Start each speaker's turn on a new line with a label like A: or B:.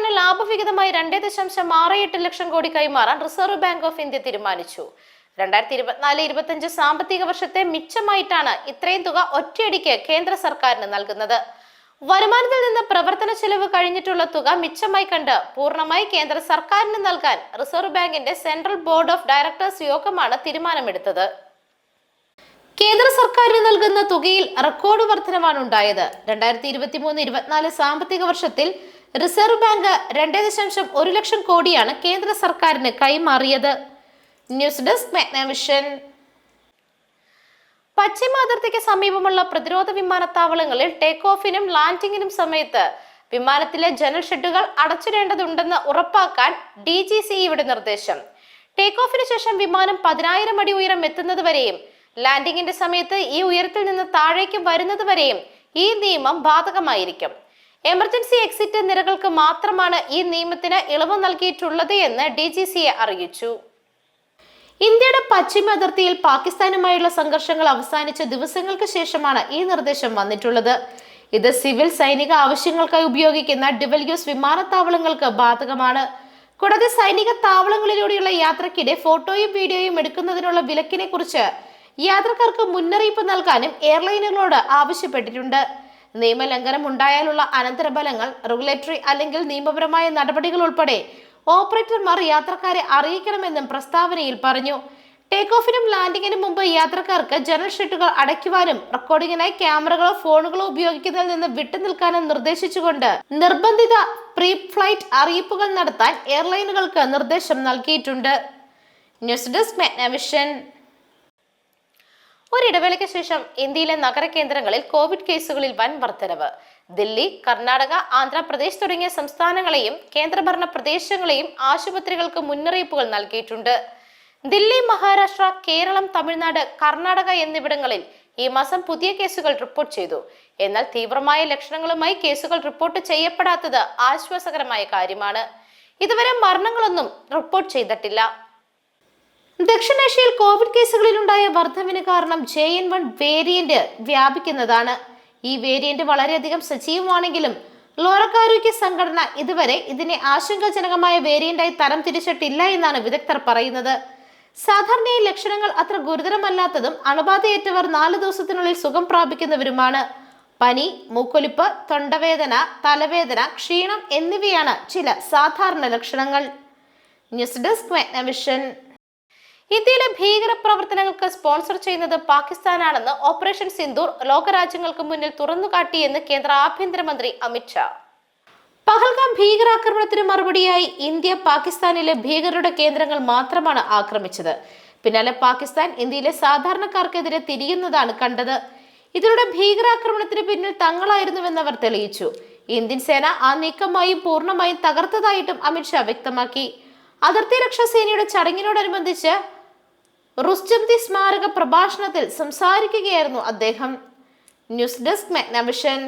A: സർക്കാരിന് ലാഭവിഹിതമായി രണ്ടേ ദശാംശം ആറ് എട്ട് ലക്ഷം കോടി കൈമാറാൻ റിസർവ് ബാങ്ക് ഓഫ് ഇന്ത്യ തീരുമാനിച്ചു. രണ്ടായിരത്തി ഇരുപത്തിനാല് ഇരുപത്തിയഞ്ച് സാമ്പത്തിക വർഷത്തെ മിച്ചമായിട്ടാണ് ഇത്രയും തുക ഒറ്റയടിക്ക് കേന്ദ്ര സർക്കാരിന് നൽകുന്നത്. വരുമാനത്തിൽ നിന്ന് പ്രവർത്തന ചെലവ് കഴിഞ്ഞിട്ടുള്ള തുക മിച്ചമായി കണ്ട് പൂർണമായി കേന്ദ്ര സർക്കാരിന് നൽകാൻ റിസർവ് ബാങ്കിന്റെ സെൻട്രൽ ബോർഡ് ഓഫ് ഡയറക്ടേഴ്സ് യോഗമാണ് തീരുമാനമെടുത്തത്. കേന്ദ്ര സർക്കാരിന് നൽകുന്ന തുകയിൽ റെക്കോർഡ് വർധനമാണ് ഉണ്ടായത് രണ്ടായിരത്തി ഇരുപത്തി മൂന്ന് ഇരുപത്തിനാല് സാമ്പത്തിക വർഷത്തിൽ റിസർവ് ബാങ്ക് രണ്ട് ദശാംശം ഒരു ലക്ഷം കോടിയാണ് കേന്ദ്ര സർക്കാരിന് കൈമാറിയത്. ന്യൂസ് ഡെസ്ക് മെഗ്നവിഷൻ പശ്ചിമ അതിർത്തിക്ക് സമീപമുള്ള പ്രതിരോധ വിമാനത്താവളങ്ങളിൽ ടേക്ക് ഓഫിനും ലാൻഡിങ്ങിനും സമയത്ത് വിമാനത്തിലെ ജനൽ ഷെഡുകൾ അടച്ചിടേണ്ടതുണ്ടെന്ന് ഉറപ്പാക്കാൻ ഡി ജി സിഇയുടെ നിർദ്ദേശം. ടേക്ക് ഓഫിന് ശേഷം വിമാനം പതിനായിരം അടി ഉയരം എത്തുന്നത് വരെയും ലാൻഡിങ്ങിന്റെ സമയത്ത് ഈ ഉയരത്തിൽ നിന്ന് താഴേക്ക് വരുന്നത് വരെയും ഈ നിയമം ബാധകമായിരിക്കും. എമർജൻസി എക്സിറ്റ് നിരകൾക്ക് മാത്രമാണ് ഈ നിയമത്തിന് ഇളവ് നൽകിയിട്ടുള്ളത് എന്ന് ഡി ജി സി എ അറിയിച്ചു. ഇന്ത്യയുടെ പശ്ചിമ അതിർത്തിയിൽ പാകിസ്ഥാനുമായുള്ള സംഘർഷങ്ങൾ അവസാനിച്ച ദിവസങ്ങൾക്ക് ശേഷമാണ് ഈ നിർദ്ദേശം വന്നിട്ടുള്ളത്. ഇത് സിവിൽ സൈനിക ആവശ്യങ്ങൾക്കായി ഉപയോഗിക്കുന്ന ഡിവൽയൂസ് വിമാനത്താവളങ്ങൾക്ക് ബാധകമാണ്. കൂടാതെ സൈനിക താവളങ്ങളിലൂടെയുള്ള യാത്രക്കിടെ ഫോട്ടോയും വീഡിയോയും എടുക്കുന്നതിനുള്ള വിലക്കിനെ കുറിച്ച് യാത്രക്കാർക്ക് മുന്നറിയിപ്പ് നൽകാനും എയർലൈനുകളോട് ആവശ്യപ്പെട്ടിട്ടുണ്ട്. നിയമലംഘനം ഉണ്ടായാലുള്ള അനന്തരഫലങ്ങൾ റെഗുലേറ്ററി അല്ലെങ്കിൽ നിയമപരമായ നടപടികൾ ഉൾപ്പെടെ ഓപ്പറേറ്റർമാർ യാത്രക്കാരെ അറിയിക്കണമെന്നും പ്രസ്താവനയിൽ പറഞ്ഞു. ടേക്ക് ഓഫിനും ലാൻഡിങ്ങിനും മുമ്പ് യാത്രക്കാർക്ക് ജനറൽ ഷീറ്റുകൾ അടയ്ക്കുവാനും റെക്കോർഡിങ്ങിനായി ക്യാമറകളോ ഫോണുകളോ ഉപയോഗിക്കുന്നതിൽ നിന്ന് വിട്ടുനിൽക്കാനും നിർദ്ദേശിച്ചുകൊണ്ട് നിർബന്ധിത പ്രീ ഫ്ലൈറ്റ് അറിയിപ്പുകൾ നടത്താൻ എയർലൈനുകൾക്ക് നിർദ്ദേശം നൽകിയിട്ടുണ്ട്. News desk Magnavision. ഒരിടവേളയ്ക്ക് ശേഷം ഇന്ത്യയിലെ നഗരകേന്ദ്രങ്ങളിൽ കോവിഡ് കേസുകളിൽ വൻ വർധനവ്. ദില്ലി കർണാടക ആന്ധ്രാപ്രദേശ് തുടങ്ങിയ സംസ്ഥാനങ്ങളെയും കേന്ദ്രഭരണ പ്രദേശങ്ങളെയും ആശുപത്രികൾക്ക് മുന്നറിയിപ്പുകൾ നൽകിയിട്ടുണ്ട്. ദില്ലി മഹാരാഷ്ട്ര കേരളം തമിഴ്നാട് കർണാടക എന്നിവിടങ്ങളിൽ ഈ മാസം പുതിയ കേസുകൾ റിപ്പോർട്ട് ചെയ്തു. എന്നാൽ തീവ്രമായ ലക്ഷണങ്ങളുമായി കേസുകൾ റിപ്പോർട്ട് ചെയ്യപ്പെടാത്തത് ആശ്വാസകരമായ കാര്യമാണ്. ഇതുവരെ മരണങ്ങളൊന്നും റിപ്പോർട്ട് ചെയ്തിട്ടില്ല. ദക്ഷിണേഷ്യയിൽ കോവിഡ് കേസുകളിലുണ്ടായ വർധവിന് കാരണം ജെ എൻ വൺ വേരിയന്റ് വ്യാപിക്കുന്നതാണ്. ഈ വേരിയന്റ് വളരെയധികം സജീവമാണെങ്കിലും ലോകാരോഗ്യ സംഘടന ഇതുവരെ ഇതിനെ ആശങ്കാജനകമായ വേരിയന്റായി തരം തിരിച്ചിട്ടില്ല എന്നാണ് വിദഗ്ധർ പറയുന്നത്. സാധാരണയായി ലക്ഷണങ്ങൾ അത്ര ഗുരുതരമല്ലാത്തതും അണുബാധയേറ്റവർ നാല് ദിവസത്തിനുള്ളിൽ സുഖം പ്രാപിക്കുന്നവരുമാണ്. പനി മൂക്കൊലിപ്പ് തൊണ്ടവേദന തലവേദന ക്ഷീണം എന്നിവയാണ് ചില സാധാരണ ലക്ഷണങ്ങൾ. News desk Magnavision. ഇന്ത്യയിലെ ഭീകര പ്രവർത്തനങ്ങൾക്ക് സ്പോൺസർ ചെയ്യുന്നത് പാകിസ്ഥാനാണെന്ന് ഓപ്പറേഷൻ സിന്ദൂർ ലോകരാജ്യങ്ങൾക്ക് മുന്നിൽ തുറന്നുകാട്ടിയെന്ന് കേന്ദ്ര ആഭ്യന്തരമന്ത്രി അമിത്ഷാ പഹൽഗാം ഭീകരാക്രമണത്തിന് മറുപടിയായി ഇന്ത്യ പാകിസ്ഥാനിലെ ഭീകരരുടെ കേന്ദ്രങ്ങൾ മാത്രമാണ് ആക്രമിച്ചത്. പിന്നാലെ പാകിസ്ഥാൻ ഇന്ത്യയിലെ സാധാരണക്കാർക്കെതിരെ തിരിയുന്നതാണ് കണ്ടത്. ഇതിലൂടെ ഭീകരാക്രമണത്തിന് പിന്നിൽ തങ്ങളായിരുന്നുവെന്ന് അവർ തെളിയിച്ചു. ഇന്ത്യൻ സേന ആ നീക്കമായും പൂർണമായും തകർത്തതായിട്ടും അമിത്ഷാ വ്യക്തമാക്കി. അതിർത്തി രക്ഷാ സേനയുടെ ചടങ്ങിനോടനുബന്ധിച്ച് റുസ്റ്റംതി സ്മാരക പ്രഭാഷണത്തിൽ സംസാരിക്കുകയായിരുന്നു അദ്ദേഹം. News desk Magnavision.